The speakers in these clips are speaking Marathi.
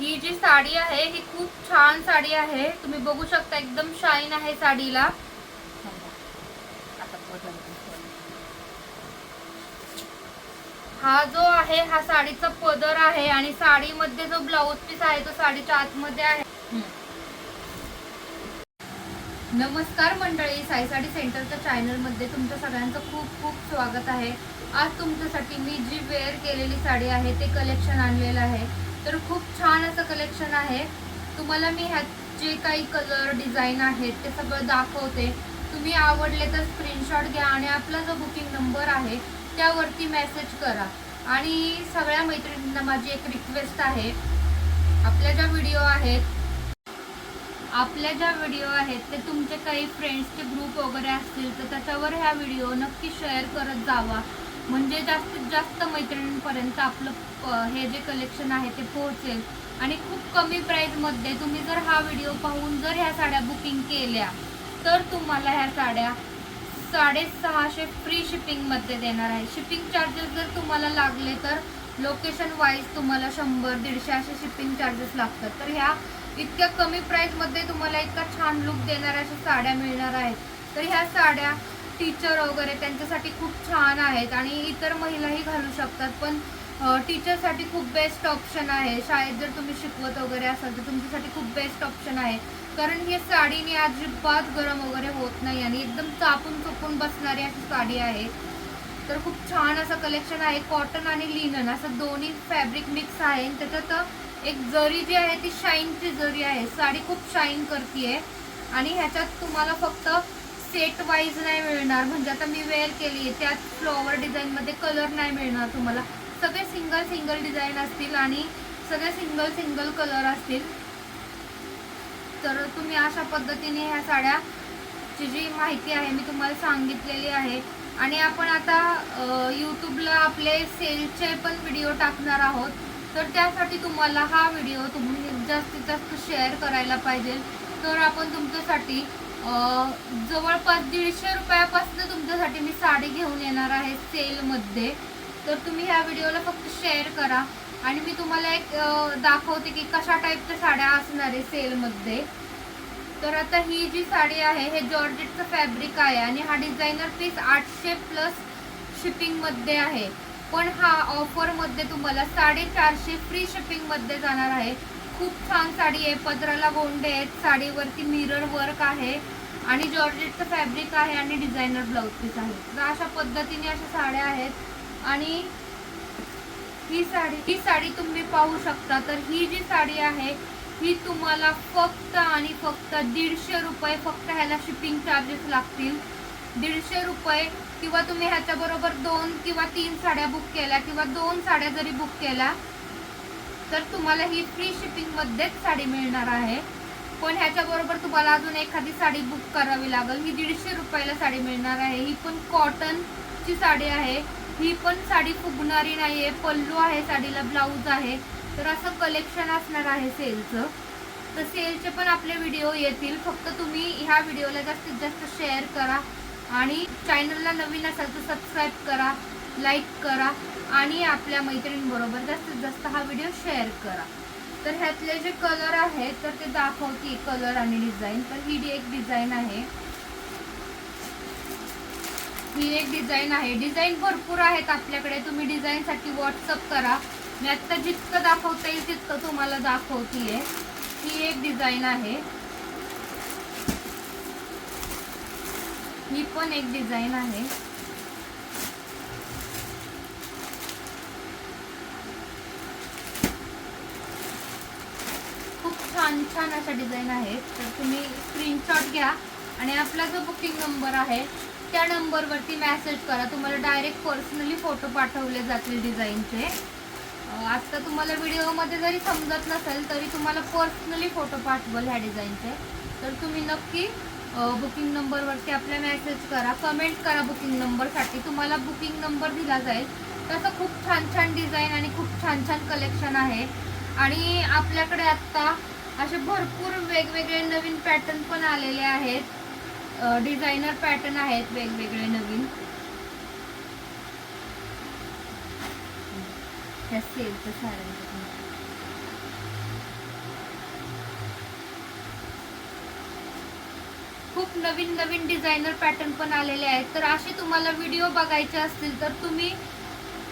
ही जी साडी आहे ही खूप छान साडी आहे. तुम्ही बघू शकता एकदम शाईन आहे साडीला. हा जो आहे हा साडीचा पदर आहे आणि साडीमध्ये जो ब्लाऊज पीस आहे तो साडीच्या आतमध्ये आहे. नमस्कार मंडळी साई साडी सेंटरच्या चॅनलमध्ये तुमच्या सगळ्यांचं खूप खूप स्वागत आहे. आज तुमच्यासाठी मी जी वेअर केलेली साडी आहे ते कलेक्शन आणलेलं आहे. तर खूप छान असं कलेक्शन आहे. तुम्हाला मी ह्यात जे काही कलर डिझाईन आहेत ते सगळं दाखवते. तुम्ही आवडले तर स्क्रीनशॉट घ्या आणि आपला जो बुकिंग नंबर आहे त्यावरती मेसेज करा. आणि सगळ्या मैत्रिणींना माझी एक रिक्वेस्ट आहे. आपल्या ज्या व्हिडिओ आहेत आपल्या ज्या व्हिडिओ आहेत ते तुमचे काही फ्रेंड्सचे ग्रुप वगैरे असतील तर त्याच्यावर ह्या व्हिडिओ नक्की शेअर करत जावा. म्हणजे जास्तीत जास्त मैत्रिणींपर्यंत आपलं हे जे कलेक्शन आहे ते पोहोचेल. आणि खूप कमी प्राईजमध्ये तुम्ही जर हा व्हिडिओ पाहून जर ह्या साड्या बुकिंग केल्या तर तुम्हाला ह्या साड्या साडेसहाशे फ्री शिपिंगमध्ये देणार आहे. शिपिंग चार्जेस जर तुम्हाला लागले तर लोकेशन वाईज तुम्हाला शंभर दीडशे असे शिपिंग चार्जेस लागतात. तर ह्या इतक्या कमी प्राईजमध्ये तुम्हाला इतका छान लुक देणाऱ्या अशा साड्या मिळणार आहेत. तर ह्या साड्या टीचर वगैरे त्यांच्यासाठी खूप छान आहेत आणि इतर महिलाही घालू शकतात. पण टीचरसाठी खूप बेस्ट ऑप्शन आहे. शाळेत जर तुम्ही शिकवत वगैरे असाल तर तुमच्यासाठी खूप बेस्ट ऑप्शन आहे. कारण ही साडीने अजिबात गरम वगैरे होत नाही आणि एकदम चापून चुपून बसणारी अशी साडी आहे. तर खूप छान असं कलेक्शन आहे. कॉटन आणि लिनन असं दोन्ही फॅब्रिक मिक्स आहे. आणि त्याच्यात एक जरी जी आहे ती शाईनची जरी आहे. साडी खूप शाईन करते आणि ह्याच्यात तुम्हाला फक्त सेट वाईज नाही मिळणार. म्हणजे आता मी वेअर केली त्यात फ्लॉवर डिझाईनमध्ये कलर नाही मिळणार तुम्हाला. सगळे सिंगल सिंगल डिझाईन असतील आणि सगळे सिंगल सिंगल कलर असतील. तर तुम्ही अशा पद्धतीने ह्या साड्याची जी माहिती आहे मी तुम्हाला सांगितलेली आहे. आणि आपण आता यूट्यूबला आपले सेलचे पण व्हिडिओ टाकणार आहोत. तर त्यासाठी तुम्हाला हा व्हिडिओ तुम्ही जास्तीत जास्त शेअर करायला पाहिजे. तर आपण तुमच्यासाठी जवळपास दीडशे रुपयापासून तुमच्यासाठी मी साडी घेऊन येणार आहे सेलमध्ये. तर तुम्ही ह्या व्हिडिओला फक्त शेअर करा. आणि मी तुम्हाला एक दाखवते की कशा टाईपच्या साड्या असणार आहे सेलमध्ये. तर आता ही जी साडी आहे हे जॉर्जेटचं फॅब्रिक आहे आणि हा डिझायनर पीस आठशे प्लस शिपिंगमध्ये आहे. पण हा ऑफरमध्ये तुम्हाला साडेचारशे फ्री शिपिंगमध्ये जाणार आहे. खूप छान साडी आहे. पदराला गोंडे आहेत. साडीवरती मिरर वर्क आहे. आणि जॉर्जेटचं फॅब्रिक आहे आणि डिझायनर ब्लाऊज पीस आहे. तर अशा पद्धतीने अशा साड्या आहेत. आणि ही साडी ही साडी तुम्ही पाहू शकता. तर ही जी साडी आहे ही तुम्हाला फक्त आणि फक्त दीडशे रुपये फक्त ह्याला शिपिंग चार्जेस लागतील. दीडशे रुपये किंवा तुम्ही ह्याच्याबरोबर दोन किंवा तीन साड्या बुक केल्या किंवा दोन साड्या जरी बुक केल्या तर तुम्हाला ही फ्री शिपिंगमध्येच साडी मिळणार आहे. पण ह्याच्याबरोबर तुम्हाला अजून एखादी साडी बुक करावी लागेल. ही दीडशे रुपयाला साडी मिळणार आहे. ही पण कॉटनची साडी आहे. ही पण साडी फुगणारी नाही आहे पल्लू आहे साडीला ब्लाऊज आहे. तर असं कलेक्शन असणार आहे सेलचं तर सेलचे पण आपले व्हिडिओ येतील. फक्त तुम्ही ह्या व्हिडिओला जास्तीत जास्त शेअर करा. आणि चॅनलला नवीन असाल तर सबस्क्राईब करा. लाईक करा आणि आपल्या मैत्रिणींबरोबर जास्तीत जास्त हा व्हिडिओ शेअर करा. तर ह्यातले जे कलर आहेत तर ते दाखवते कलर आणि डिझाईन तर ही एक डिझाईन आहे. ही एक डिझाईन आहे. डिझाईन भरपूर आहेत आपल्याकडे. तुम्ही डिझाईनसाठी व्हॉट्सअप करा. मी आत्ता जितकं दाखवता येईल तितकं तुम्हाला दाखवतीये. ही एक डिझाईन आहे. ही पण एक डिझाईन आहे खूप छान छान अशा डिझाईन आहेत. तर तुम्ही स्क्रीनशॉट घ्या आणि आपला जो बुकिंग नंबर आहे त्या नंबरवरती मॅसेज करा. तुम्हाला डायरेक्ट पर्सनली फोटो पाठवले जातील डिझाईनचे आत्ता आता तुम्हाला व्हिडिओमध्ये जरी समजत नसेल तरी तुम्हाला पर्सनली फोटो पाठवल ह्या डिझाईनचे तर तुम्ही नक्की बुकिंग नंबरवरती आपल्या मेसेज करा. कमेंट करा बुकिंग नंबरसाठी तुम्हाला बुकिंग नंबर दिला जाईल. तसं खूप छान छान डिझाईन आणि खूप छान छान कलेक्शन आहे. आणि आपल्याकडे आत्ता असे भरपूर वेगवेगळे नवीन पॅटर्न पण आलेले आहेत. डिझायनर पॅटर्न आहेत वेगवेगळे नवीन. खूप नवीन नवीन डिझायनर पॅटर्न पण आलेले आहेत. तर असे तुम्हाला व्हिडिओ बघायचे असतील तर तुम्ही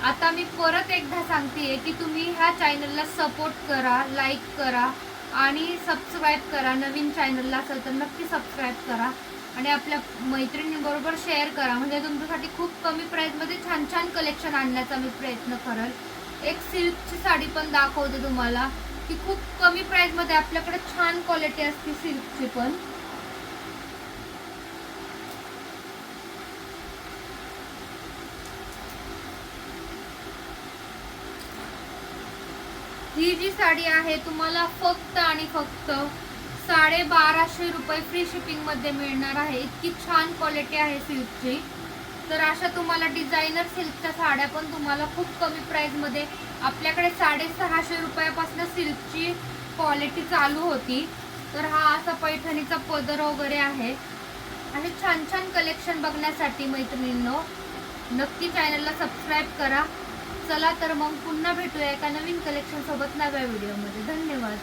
आता मी परत एकदा सांगते की तुम्ही ह्या चॅनलला सपोर्ट करा लाईक करा. आणि सबस्क्राईब करा. नवीन चॅनलला असेल तर नक्की सबस्क्राईब करा. आणि आपल्या मैत्रिणींबरोबर शेअर करा. म्हणजे तुमच्यासाठी खूप कमी प्राईजमध्ये छान छान कलेक्शन आणण्याचा मी प्रयत्न करेल. एक सिल्कची साडी पण दाखवते तुम्हाला की खूप कमी प्राईजमध्ये आपल्याकडे छान क्वालिटी असते सिल्कची पण. ही जी साडी आहे तुम्हाला फक्त आणि फक्त साडे बाराशे रुपये फ्री शिपिंगमध्ये मिळणार आहे. इतकी छान क्वालिटी आहे सिल्कची तर अशा तुम्हाला डिझायनर सिल्कच्या साड्या पण तुम्हाला खूप कमी प्राइसमध्ये आपल्याकडे साडेसहाशे रुपयापासून सिल्कची क्वालिटी चालू होती. तर हा असा पैठणीचा पदर वगैरे आहे. आणि छान छान कलेक्शन बघण्यासाठी मैत्रिणींनो नक्की चॅनलला सबस्क्राईब करा. चला तर मग पुन्हा भेटूया एका नवीन कलेक्शन सोबत नव्या व्हिडिओमध्ये धन्यवाद.